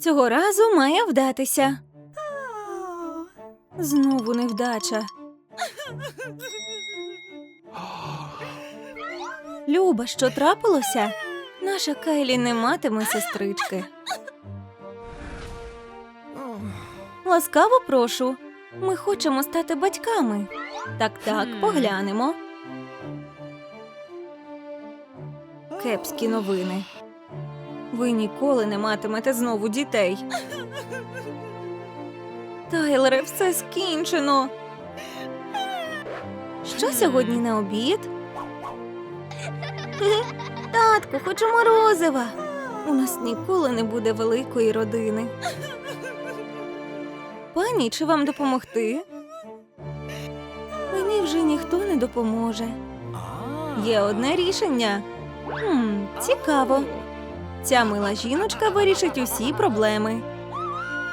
Цього разу має вдатися. Знову невдача. Люба, що трапилося? Наша Кайлі не матиме сестрички. Ласкаво прошу. Ми хочемо стати батьками. Так, так, поглянемо. Кепські новини. Ви ніколи не матимете знову дітей. Тайлере, все скінчено. Що сьогодні на обід? Татку, хочу морозива. У нас ніколи не буде великої родини. Пані, чи вам допомогти? Мені вже ніхто не допоможе. Є одне рішення. Хм, цікаво. Ця мила жіночка вирішить усі проблеми.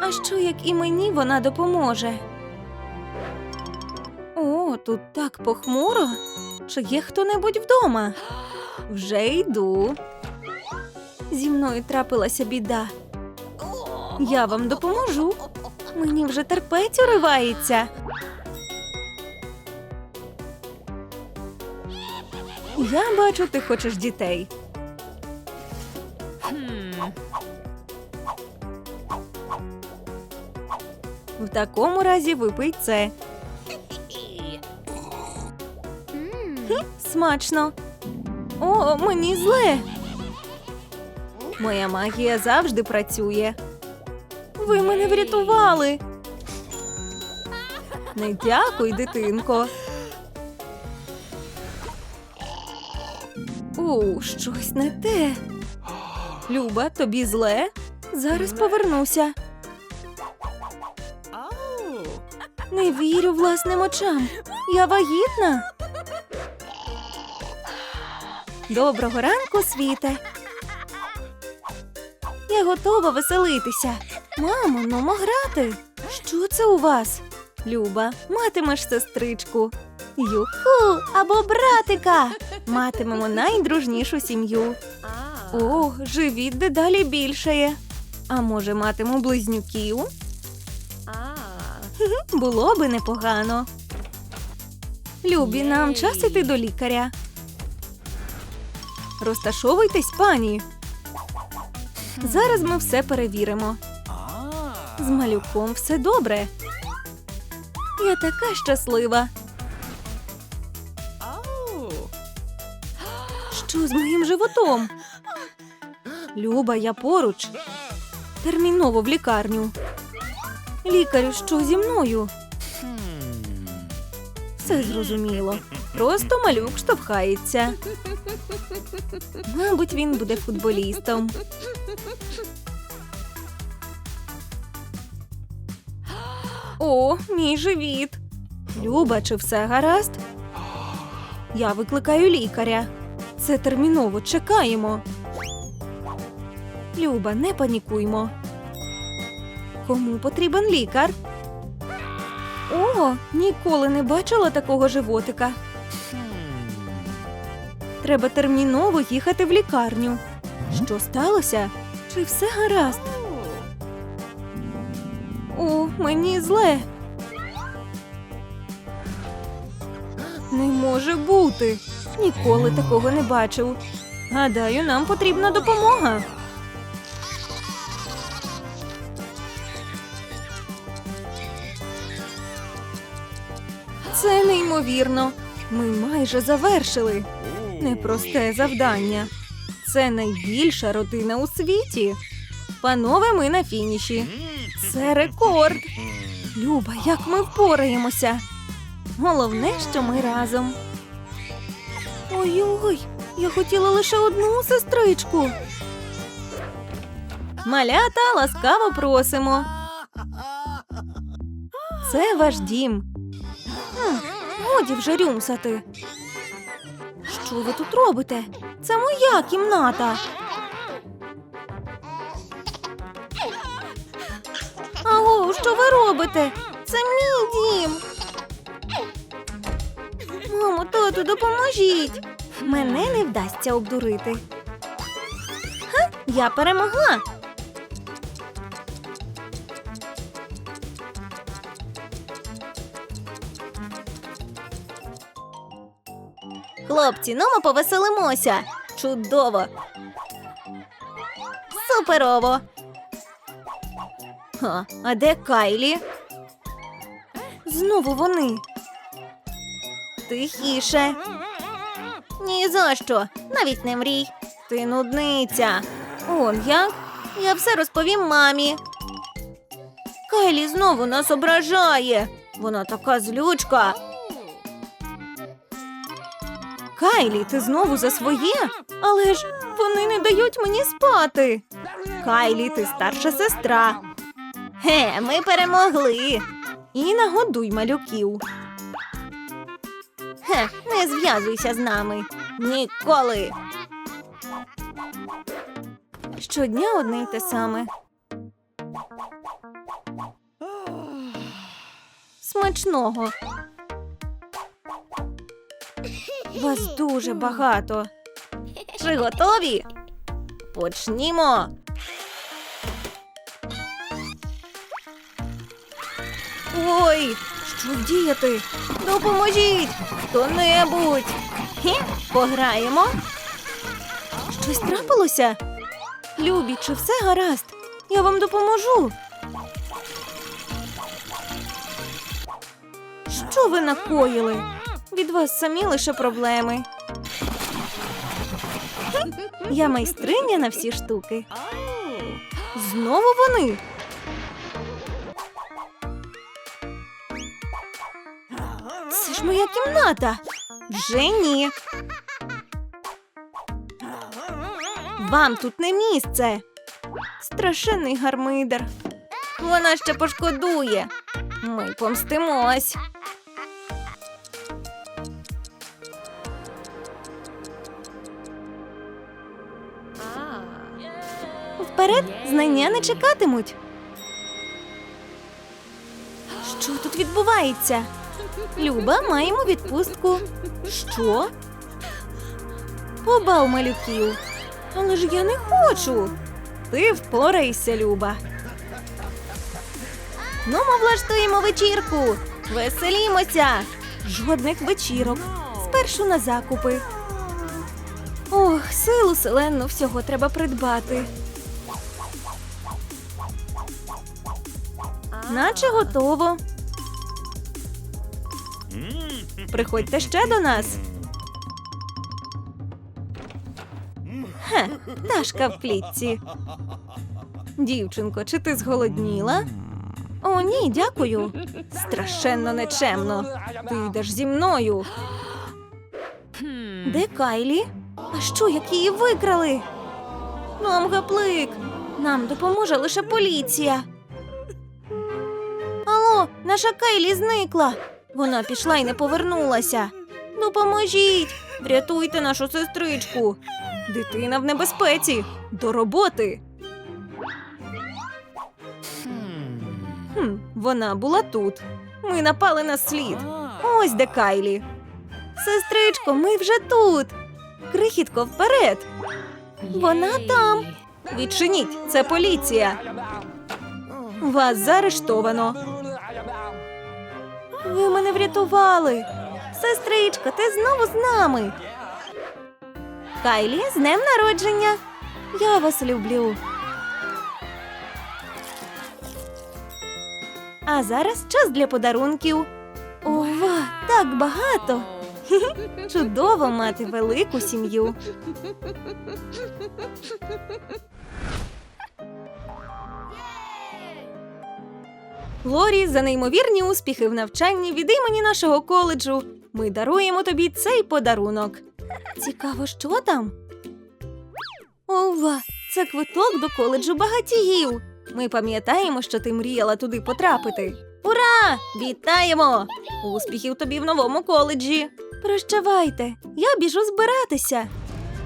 А що як і мені вона допоможе? О, тут так похмуро. Чи є хто-небудь вдома? Вже йду. Зі мною трапилася біда. Я вам допоможу. Мені вже терпець уривається. Я бачу, ти хочеш дітей. Такому разі випий це. Смачно. О, мені зле. Моя магія завжди працює. Ви мене врятували. Не дякуй, дитинко. У, щось не те. Люба, тобі зле? Зараз повернуся. Не вірю власним очам. Я вагітна. Доброго ранку, світе. Я готова веселитися. Мамо, ну грати. Що це у вас? Люба, матимеш сестричку. Юху, або братика. Матимемо найдружнішу сім'ю. О, живіт дедалі більшає. А може, матиму близнюків? Було би непогано. Любі, нам час іти до лікаря. Розташовуйтесь, пані. Зараз ми все перевіримо. З малюком все добре. Я така щаслива. Що з моїм животом? Люба, я поруч. Терміново в лікарню. Лікарю, що зі мною? Все зрозуміло. Просто малюк штовхається. Мабуть, він буде футболістом. О, мій живіт. Люба, чи все гаразд? Я викликаю лікаря. Це терміново чекаємо. Люба, не панікуймо. Кому потрібен лікар? О, ніколи не бачила такого животика. Треба терміново їхати в лікарню. Що сталося? Чи все гаразд? О, мені зле. Не може бути. Ніколи такого не бачив. Гадаю, нам потрібна допомога. Неймовірно. Ми майже завершили. Непросте завдання. Це найбільша родина у світі. Панове, ми на фініші. Це рекорд. Люба, як ми впораємося. Головне, що ми разом. Ой-ой, я хотіла лише одну сестричку. Малята ласкаво просимо. Це ваш дім. Годі вже рюмсати. Що ви тут робите? Це моя кімната. Алло, що ви робите? Це мій дім. Мамо, тату, допоможіть. Мене не вдасться обдурити. Ха, я перемогла. Хлопці, ну ми повеселимося. Чудово. Суперово. Ха, а де Кайлі? Знову вони. Тихіше. Ні за що, навіть не мрій. Ти нудниця. Он як? Я все розповім мамі. Кайлі знову нас ображає. Вона така злючка. Кайлі, ти знову за своє? Але ж вони не дають мені спати. Кайлі, ти старша сестра. Ге, ми перемогли. І нагодуй малюків. Хе, не зв'язуйся з нами. Ніколи. Щодня одне й те саме. Смачного. Вас дуже багато. Чи готові? Почнімо. Ой, що вдіяти? Допоможіть! Хто-небудь! Пограємо. Щось трапилося? Любі, чи все гаразд? Я вам допоможу. Що ви накоїли? Від вас самі лише проблеми. Я майстриня на всі штуки. Знову вони. Це ж моя кімната. Вже ні. Вам тут не місце. Страшенний гармидер. Вона ще пошкодує. Ми помстимось. Вперед знання не чекатимуть. Що тут відбувається? Люба, маємо відпустку. Що? Побав малюків. Але ж я не хочу. Ти впорайся, Люба. Ну, ми влаштуємо вечірку. Веселімося. Жодних вечірок. Спершу на закупи. Ох, силу селенну всього треба придбати. Наче готово. Приходьте ще до нас. Хе, пташка в клітці. Дівчинко, чи ти зголодніла? О, ні, дякую. Страшенно нечемно. Ти йдеш зі мною. Де Кайлі? А що, як її викрали? Нам гаплик. Нам допоможе лише поліція. Наша Кайлі зникла. Вона пішла і не повернулася. Допоможіть! Врятуйте нашу сестричку. Дитина в небезпеці. До роботи. Хм, вона була тут. Ми напали на слід. Ось де Кайлі. Сестричко, ми вже тут. Крихітко вперед. Вона там. Відчиніть, це поліція. Вас заарештовано. Ви мене врятували. Сестричко, ти знову з нами. Кайлі, з днем народження. Я вас люблю. А зараз час для подарунків. Ова, так багато. Чудово мати велику сім'ю. Лорі, за неймовірні успіхи в навчанні від імені нашого коледжу. Ми даруємо тобі цей подарунок. Цікаво, що там? Ова, це квиток до коледжу багатіїв. Ми пам'ятаємо, що ти мріяла туди потрапити. Ура! Вітаємо! Успіхів тобі в новому коледжі. Прощавайте, я біжу збиратися.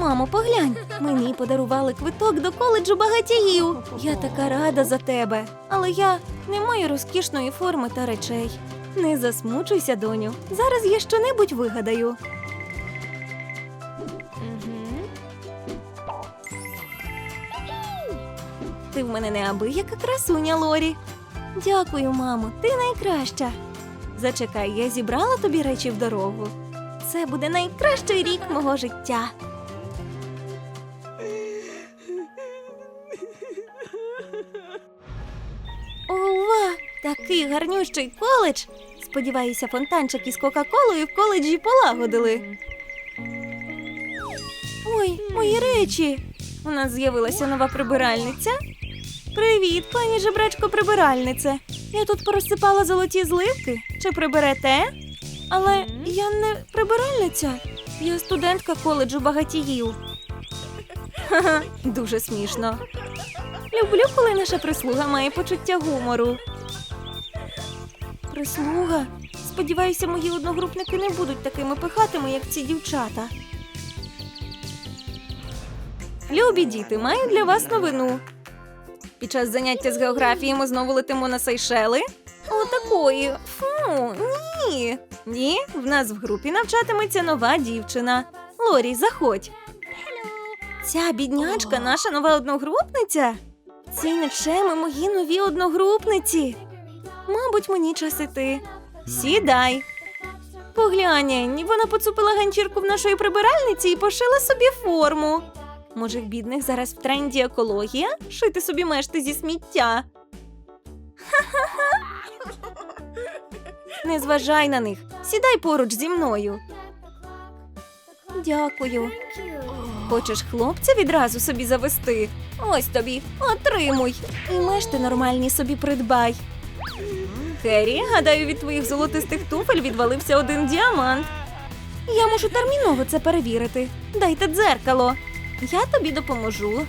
Мамо, поглянь, мені подарували квиток до коледжу багатіїв. Я така рада за тебе, але я не маю розкішної форми та речей. Не засмучуйся, доню. Зараз я щонебудь вигадаю. Ти в мене неабияка красуня, Лорі. Дякую, мамо, ти найкраща. Зачекай, я зібрала тобі речі в дорогу. Це буде найкращий рік мого життя. Такий гарнющий коледж. Сподіваюся, фонтанчик із Кока-Колою в коледжі полагодили. Ой, мої речі. У нас з'явилася нова прибиральниця. Привіт, пані жебрачко прибиральнице. Я тут порозсипала золоті зливки. Чи приберете? Але я не прибиральниця. Я студентка коледжу багатіїв. Ха-ха, дуже смішно. Люблю, коли наша прислуга має почуття гумору. Прислуга? Сподіваюся, мої одногрупники не будуть такими пихатими, як ці дівчата. Любі діти, маю для вас новину. Під час заняття з географії ми знову летимо на Сейшели. О, такої. Фу, ні. Ні, в нас в групі навчатиметься нова дівчина. Лорі, заходь. Ця біднячка наша нова одногрупниця. Ці нечеми мої нові одногрупниці. Мабуть, мені час іти. Сідай. Поглянь, вона поцупила ганчірку в нашої прибиральниці і пошила собі форму. Може, в бідних зараз в тренді екологія? Шити собі мешти зі сміття. Не зважай на них. Сідай поруч зі мною. Дякую. Хочеш хлопця відразу собі завести? Ось тобі, отримуй. І мешти нормальні собі придбай. Керрі, гадаю, від твоїх золотистих туфель відвалився один діамант. Я можу терміново це перевірити. Дайте дзеркало. Я тобі допоможу.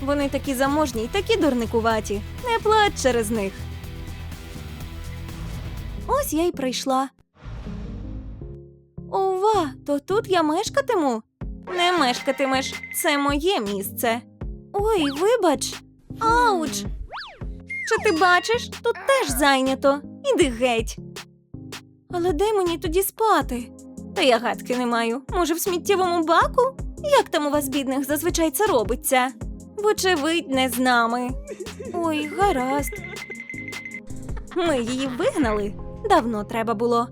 Вони такі заможні й такі дурникуваті. Не плач через них. Ось я й прийшла. Ова, то тут я мешкатиму? Не мешкатимеш, це моє місце. Ой, вибач. Ауч. Чи ти бачиш, тут теж зайнято. Іди геть. Але де мені тоді спати? Та я гадки не маю. Може, в сміттєвому баку? Як там у вас, бідних, зазвичай це робиться? Вочевидь, не з нами. Ой, гаразд. Ми її вигнали. Давно треба було.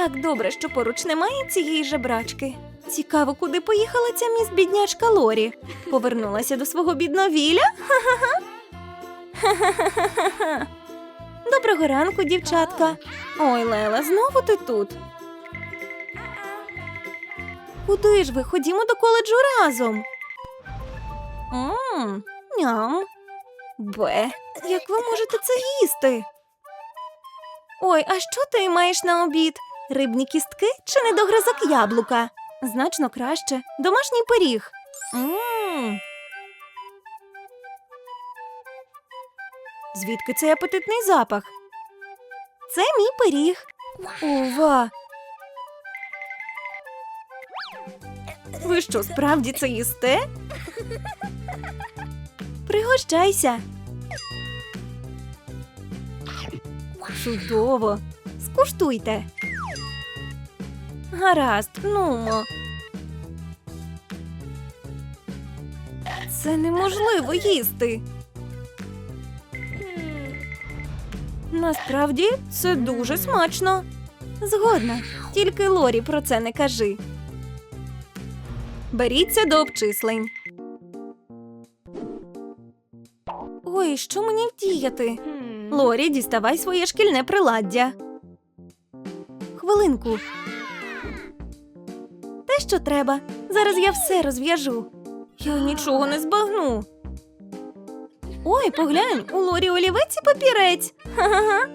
Так добре, що поруч немає цієї жебрачки. Цікаво, куди поїхала ця міс біднячка Лорі. Повернулася до свого бідновіля? Ха-ха-ха. Доброго ранку, дівчатка. Ой, Лела, знову ти тут. Куди ж ви? Ходімо до коледжу разом. Мм, ням. Бе, як ви можете це їсти? Ой, а що ти маєш на обід? Рибні кістки чи недогризок яблука? Значно краще. Домашній пиріг. Мм. Звідки цей апетитний запах? Це мій пиріг. Ова. Ви що, справді це їсте? Пригощайся. Чудово. Скуштуйте. Гаразд, нумо. Це неможливо їсти. Насправді це дуже смачно. Згодна, тільки Лорі про це не кажи. Беріться до обчислень. Ой, що мені вдіяти? Лорі, діставай своє шкільне приладдя. Хвилинку. Те, що треба. Зараз я все розв'яжу. Я нічого не збагну. Ой, поглянь, у Лорі олівець і папірець. Ха-ха-ха.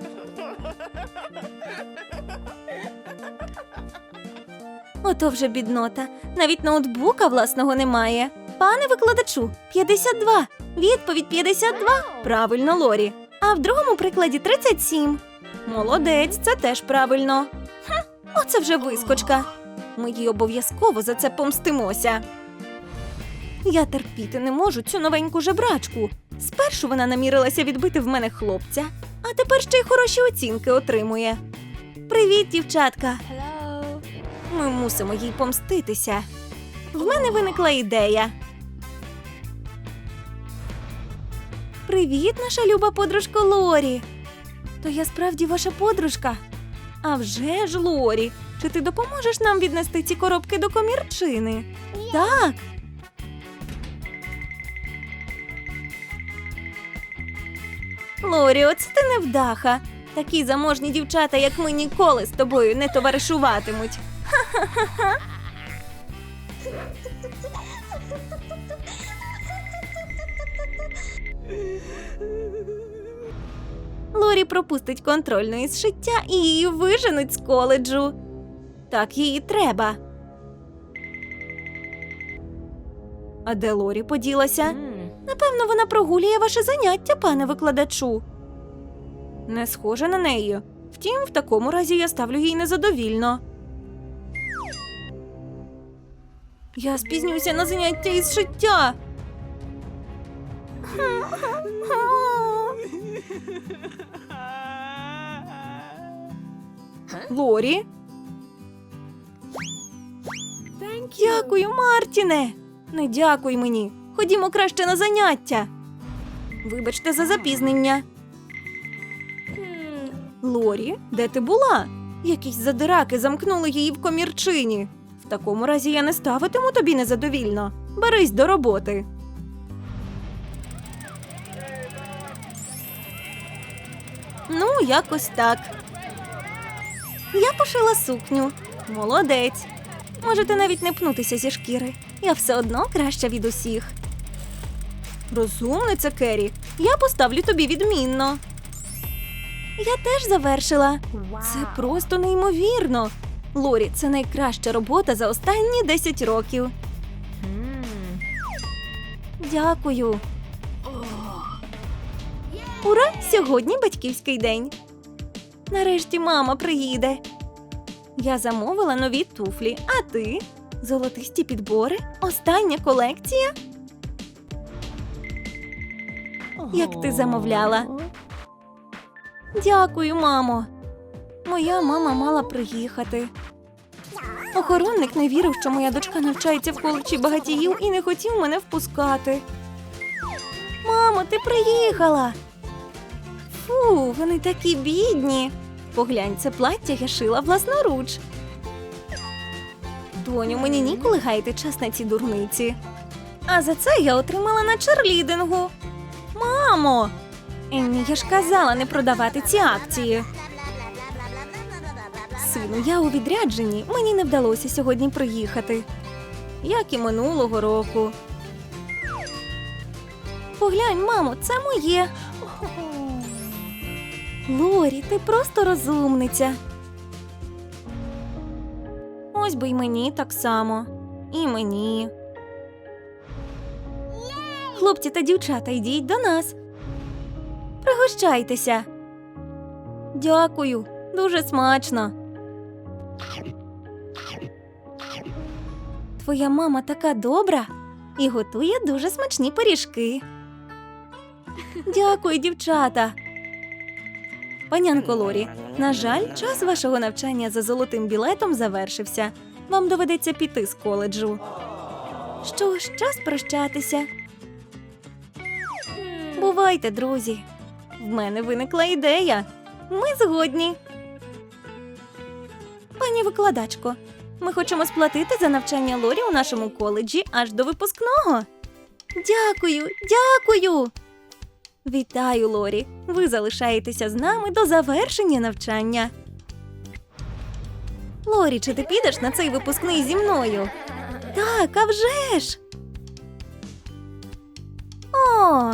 Ото вже біднота. Навіть ноутбука власного немає. Пане викладачу, 52. Відповідь 52. Правильно, Лорі. А в другому прикладі 37. Молодець, це теж правильно. Хм, оце вже вискочка. Ми їй обов'язково за це помстимося. Я терпіти не можу цю новеньку жебрачку. Спершу вона намірилася відбити в мене хлопця, а тепер ще й хороші оцінки отримує. Привіт, дівчатка! Hello. Ми мусимо їй помститися. В мене виникла ідея. Привіт, наша люба подружко Лорі. То я справді ваша подружка. А вже ж, Лорі, чи ти допоможеш нам віднести ці коробки до комірчини? Так. Лорі, оце ти невдаха. Такі заможні дівчата, як ми, ніколи з тобою не товаришуватимуть. Лорі пропустить контрольну із шиття і її виженуть з коледжу. Так їй і треба. А де Лорі поділася? Напевно, вона прогулює ваше заняття, пане викладачу. Не схоже на неї. Втім, в такому разі я ставлю їй незадовільно. Я спізнюся на заняття із шиття. Лорі, дякую, Мартіне. Не дякуй мені. Ходімо краще на заняття. Вибачте за запізнення. Лорі, де ти була? Якісь задираки замкнули її в комірчині. В такому разі я не ставитиму тобі незадовільно. Берись до роботи. Ну, якось так. Я пошила сукню. Молодець. Можете навіть не пнутися зі шкіри. Я все одно краща від усіх. Розумниця, Керрі. Я поставлю тобі відмінно. Я теж завершила. Це просто неймовірно. Лорі, це найкраща робота за останні 10 років. Дякую. Ура! Сьогодні батьківський день. Нарешті мама приїде. Я замовила нові туфлі, а ти? Золотисті підбори? Остання колекція? Як ти замовляла? Дякую, мамо. Моя мама мала приїхати. Охоронник не вірив, що моя дочка навчається в коледжі багатіїв і не хотів мене впускати. Мамо, ти приїхала. Фу, вони такі бідні. Поглянь, це плаття я шила власноруч. Доню, мені ніколи гаяти час на ці дурниці. А за це я отримала на черлідингу. Мамо! Еммі, я ж казала не продавати ці акції. Сину, я у відрядженні. Мені не вдалося сьогодні приїхати. Як і минулого року. Поглянь, мамо, це моє. Лорі, ти просто розумниця. Ось би й мені так само. І мені. Хлопці та дівчата, йдіть до нас. Пригощайтеся. Дякую, дуже смачно. Твоя мама така добра і готує дуже смачні пиріжки. Дякую, дівчата. Панянко Лорі, на жаль, час вашого навчання за золотим білетом завершився. Вам доведеться піти з коледжу. Що ж, час прощатися. Бувайте, друзі. В мене виникла ідея. Ми згодні. Пані викладачко, ми хочемо сплатити за навчання Лорі у нашому коледжі аж до випускного. Дякую, дякую. Вітаю, Лорі. Ви залишаєтеся з нами до завершення навчання. Лорі, чи ти підеш на цей випускний зі мною? Так, а вже ж. О,